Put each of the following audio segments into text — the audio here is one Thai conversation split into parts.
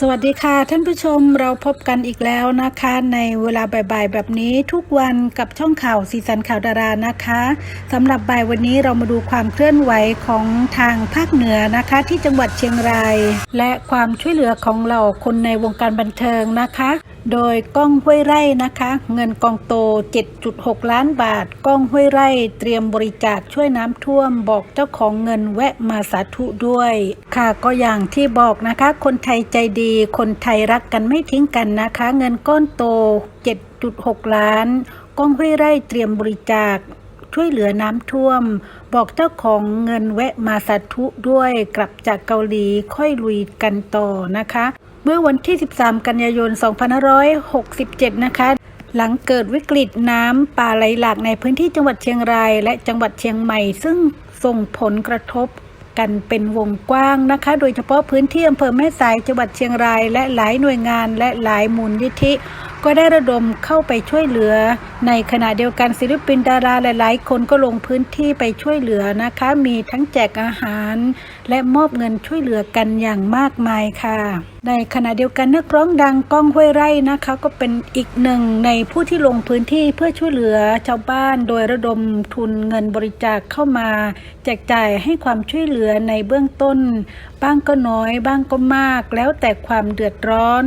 สวัสดีค่ะ ท่านผู้ชมเราพบกันอีกแล้วนะคะ ในเวลาบ่ายๆ แบบนี้ทุกวันกับช่องข่าวสีสันข่าวดารานะคะสำหรับบ่ายวันนี้เรามาดูความเคลื่อนไหวของทางภาคเหนือนะคะ ที่จังหวัดเชียงราย และความช่วยเหลือของเหล่าคนในวงการบันเทิงนะคะ โดยก้องห้วยไร่นะคะ เงินกองโต 7.6 ล้านบาท ก้องห้วยไร่เตรียมบริจาคช่วยน้ำท่วม บอกเจ้าของเงินแวะมาสาธุด้วย ค่ะก็อย่างที่บอกนะคะ คนไทยใจดี คนไทยรักกันไม่ทิ้งกันนะคะ เงินก้อนโต 7.6 ล้าน ก้องห้วยไร่เตรียมบริจาค ช่วยเหลือน้ำท่วม บอกเจ้าของเงินแวะมาสาธุด้วยกลับจากเกาหลีค่อยลุยกันต่อนะคะ เมื่อวันที่ 13 กันยายน 2567 นะคะหลังเกิดวิกฤตน้ำป่าไหลหลากในพื้นที่จังหวัดเชียงราย และจังหวัดเชียงใหม่ ซึ่งส่งผลกระทบกันเป็นวงกว้างนะคะ โดยเฉพาะพื้นที่อำเภอแม่สายจังหวัดเชียงราย และหลายหน่วยงานและหลายมูลนิธิ ก็ได้ระดมเข้าไปช่วยเหลือ ในขณะเดียวกันศิลปินดาราหลาย ๆ คนก็ลงพื้นที่ไปช่วยเหลือนะคะ มีทั้งแจกอาหาร และมอบเงินช่วยเหลือกันอย่างมากมายค่ะ ในขณะเดียวกันนักร้องดังก้องห้วยไร่นะคะ ก็เป็นอีกหนึ่งในผู้ที่ลงพื้นที่เพื่อช่วยเหลือชาวบ้านโดยระดมทุนเงินบริจาคเข้ามาแจกจ่ายให้ความช่วยเหลือในเบื้องต้น บ้างก็น้อย บ้างก็มาก แล้วแต่ความเดือดร้อน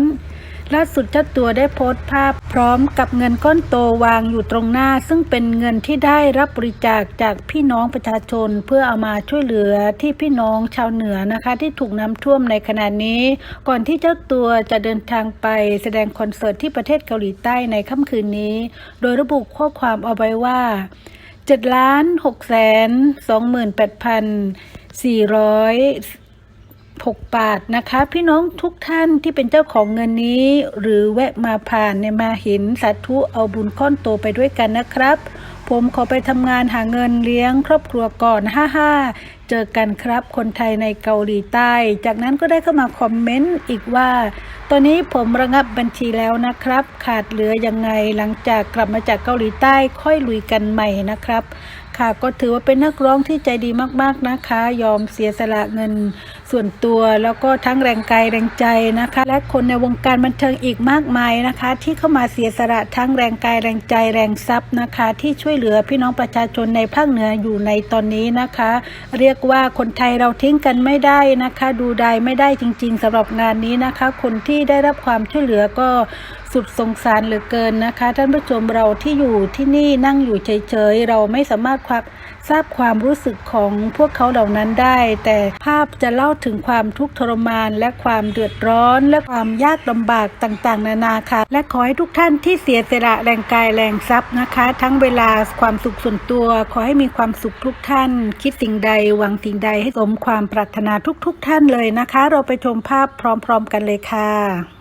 ล่าสุดเจ้าตัวได้โพสต์ภาพ พร้อมกับเงินก้อนโตวางอยู่ตรงหน้า ซึ่งเป็นเงินที่ได้รับบริจาคจากพี่น้องประชาชน เพื่อเอามาช่วยเหลือที่พี่น้องชาวเหนือนะคะ ที่ถูกน้ำท่วมในขณะนี้ ก่อนที่เจ้าตัวจะเดินทางไปแสดงคอนเสิร์ตที่ประเทศเกาหลีใต้ในค่ำคืนนี้ โดยระบุข้อความเอาไว้ว่า7ล้าน6แสน28,400 6 บาทนะคะ พี่น้องทุกท่านที่เป็นเจ้าของเงินนี้ หรือแวะมาผ่านเนี่ยมาเห็นสาธุเอาบุญก้อนโตไปด้วยกันนะครับ ผมขอไปทำงานหาเงินเลี้ยงครอบครัวก่อนฮ่าๆเจอกันครับคนไทยในเกาหลีใต้ จากนั้นก็ได้เข้ามาคอมเมนต์อีกว่า ตอนนี้ผมระงับบัญชีแล้วนะครับ ขาดเหลือยังไงหลังจากกลับมาจากเกาหลีใต้ค่อยลุยกันใหม่นะครับ ค่ะก็ถือว่าเป็นนักร้องที่ใจดีมากๆนะคะ ยอมเสียสละเงินส่วนตัวแล้วก็ทั้งแรงกายแรงใจนะคะ และคนในวงการบันเทิงอีกมากมายนะคะ ที่เข้ามาเสียสละทั้งแรงกายแรงใจแรงทรัพย์นะคะ ที่ช่วยเหลือพี่น้องประชาชนในภาคเหนืออยู่ในตอนนี้นะคะ เรียกว่าคนไทยเราทิ้งกันไม่ได้นะคะ ดูได้ไม่ได้จริง ๆสำหรับงานนี้นะคะ คนที่ได้รับความช่วยเหลือก็ สุดสงสารเหลือเกินนะคะ ท่านผู้ชมเราที่อยู่ที่นี่นั่งอยู่เฉยๆ เราไม่สามารถความทราบความรู้สึกของพวกเขาเหล่านั้นได้ แต่ภาพจะเล่าถึงความทุกข์ทรมาน และความเดือดร้อน และความยากลำบากต่างๆ นานาค่ะ และขอให้ทุกท่านที่เสียสละแรงกายแรงทรัพย์นะคะ ทั้งเวลาความสุขส่วนตัว ขอให้มีความสุขทุกท่าน คิดสิ่งใดหวังสิ่งใดให้สมความปรารถนาทุกๆ ท่านเลยนะคะ เราไปชมภาพพร้อม ๆ กันเลยค่ะ